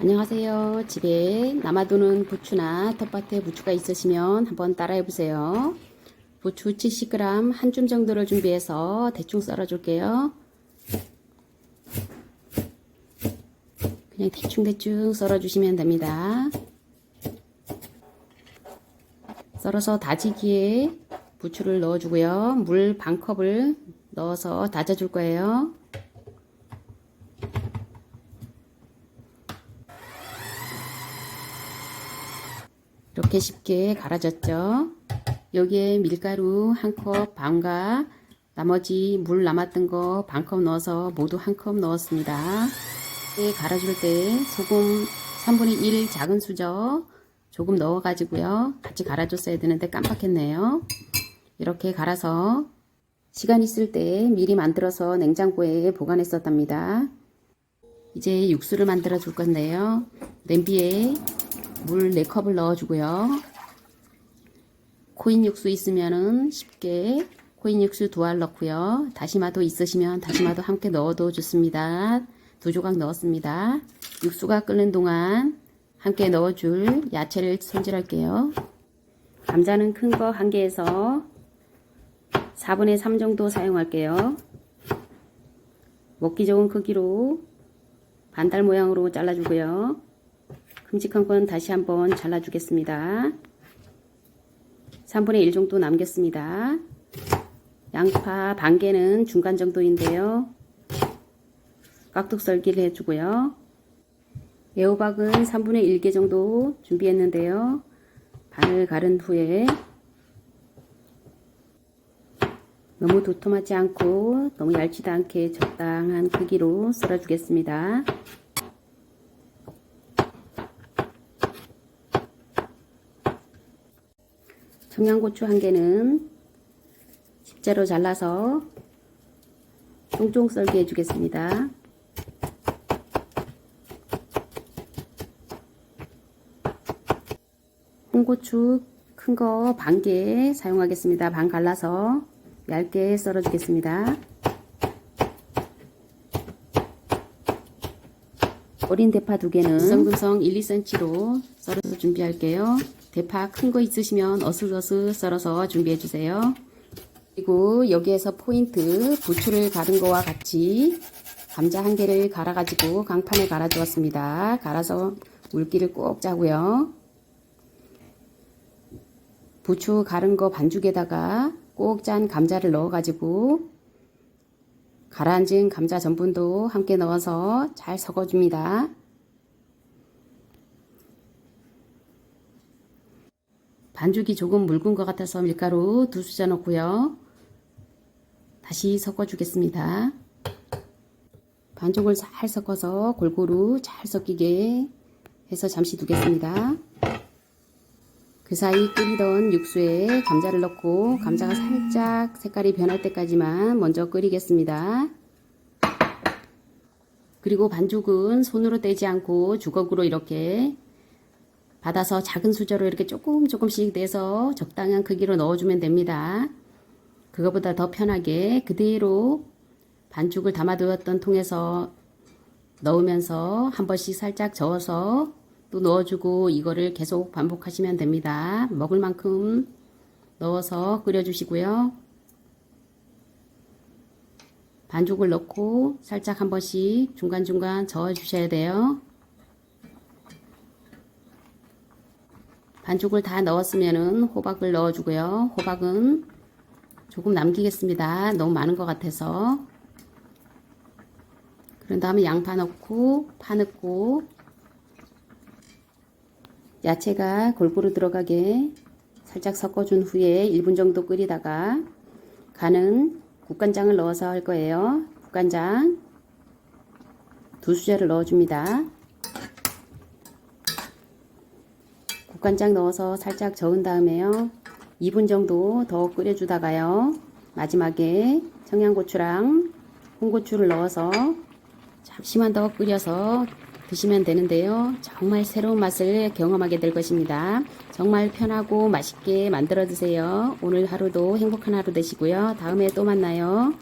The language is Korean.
안녕하세요. 집에 남아도는 부추나 텃밭에 부추가 있으시면 한번 따라해 보세요. 부추 70g 한 줌 정도를 준비해서 대충 썰어 줄게요. 그냥 대충대충 썰어 주시면 됩니다. 썰어서 다지기에 부추를 넣어 주고요. 물 반 컵을 넣어서 다져 줄 거예요. 이렇게 쉽게 갈아졌죠. 여기에 밀가루 한 컵 반과 나머지 물 남았던 거 반 컵 넣어서 모두 한 컵 넣었습니다. 갈아줄 때 소금 3분의 1 작은 수저 조금 넣어가지고요. 같이 갈아줬어야 되는데 깜빡했네요. 이렇게 갈아서 시간 있을 때 미리 만들어서 냉장고에 보관했었답니다. 이제 육수를 만들어 줄 건데요. 냄비에 물 4컵을 넣어주고요. 코인 육수 있으면은 쉽게 코인 육수 두 알 넣고요. 다시마도 있으시면 다시마도 함께 넣어도 좋습니다. 두 조각 넣었습니다. 육수가 끓는 동안 함께 넣어줄 야채를 손질할게요. 감자는 큰 거 한 개에서 4분의 3 정도 사용할게요. 먹기 좋은 크기로 반달 모양으로 잘라주고요. 큼직한 건 다시 한번 잘라주겠습니다. 3분의 1 정도 남겼습니다. 양파 반 개는 중간 정도인데요. 깍둑 썰기를 해주고요. 애호박은 3분의 1개 정도 준비했는데요. 반을 가른 후에 너무 도톰하지 않고 너무 얇지도 않게 적당한 크기로 썰어주겠습니다. 청양고추 한 개는 십자로 잘라서 쫑쫑 썰기 해주겠습니다. 홍고추 큰 거 반 개 사용하겠습니다. 반 갈라서 얇게 썰어 주겠습니다. 어린 대파 두 개는 금성금성 1, 2cm로 썰어서 준비할게요. 대파 큰 거 있으시면 어슷어슷 썰어서 준비해 주세요. 그리고 여기에서 포인트 부추를 갈은 거와 같이 감자 한 개를 갈아 가지고 강판에 갈아 주었습니다. 갈아서 물기를 꼭 짜고요. 부추 갈은 거 반죽에다가 꼭 짠 감자를 넣어 가지고 가라앉은 감자 전분도 함께 넣어서 잘 섞어줍니다. 반죽이 조금 묽은 것 같아서 밀가루 두 수저 넣고요. 다시 섞어주겠습니다. 반죽을 잘 섞어서 골고루 잘 섞이게 해서 잠시 두겠습니다. 그 사이 끓이던 육수에 감자를 넣고 감자가 살짝 색깔이 변할 때까지만 먼저 끓이겠습니다. 그리고 반죽은 손으로 떼지 않고 주걱으로 이렇게 받아서 작은 수저로 이렇게 조금 조금씩 내서 적당한 크기로 넣어주면 됩니다. 그거보다 더 편하게 그대로 반죽을 담아두었던 통에서 넣으면서 한 번씩 살짝 저어서 또 넣어주고 이거를 계속 반복하시면 됩니다. 먹을 만큼 넣어서 끓여주시고요. 반죽을 넣고 살짝 한 번씩 중간중간 저어주셔야 돼요. 반죽을 다 넣었으면은 호박을 넣어주고요. 호박은 조금 남기겠습니다. 너무 많은 것 같아서. 그런 다음에 양파 넣고 파 넣고 야채가 골고루 들어가게 살짝 섞어준 후에 1분 정도 끓이다가 간은 국간장을 넣어서 할 거예요. 국간장 두 수저를 넣어줍니다. 국간장 넣어서 살짝 저은 다음에요. 2분 정도 더 끓여주다가요. 마지막에 청양고추랑 홍고추를 넣어서 잠시만 더 끓여서 드시면 되는데요. 정말 새로운 맛을 경험하게 될 것입니다. 정말 편하고 맛있게 만들어 드세요. 오늘 하루도 행복한 하루 되시고요. 다음에 또 만나요.